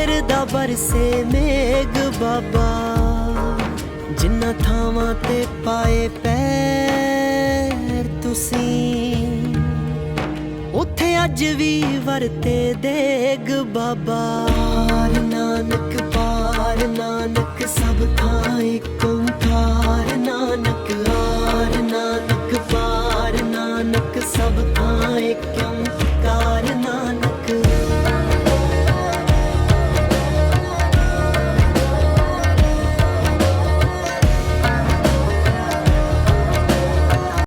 ਉੱਤੋਂ ਦਾ ਬਰਸੇ ਮੇਗ ਬਾਬਾ। ਜਿੰਨਾ ਥਾਵਾਂ ਤੇ ਪਾਏ ਪੈਰ ਤੁਸੀਂ, ਉੱਥੇ ਅੱਜ ਵੀ ਵਰਤੇ ਦੇਗ ਬਾਬਾ। ਨਾਨਕ ਪਾਰ, ਨਾਨਕ ਸਭ ਥਾਂ ਏਕ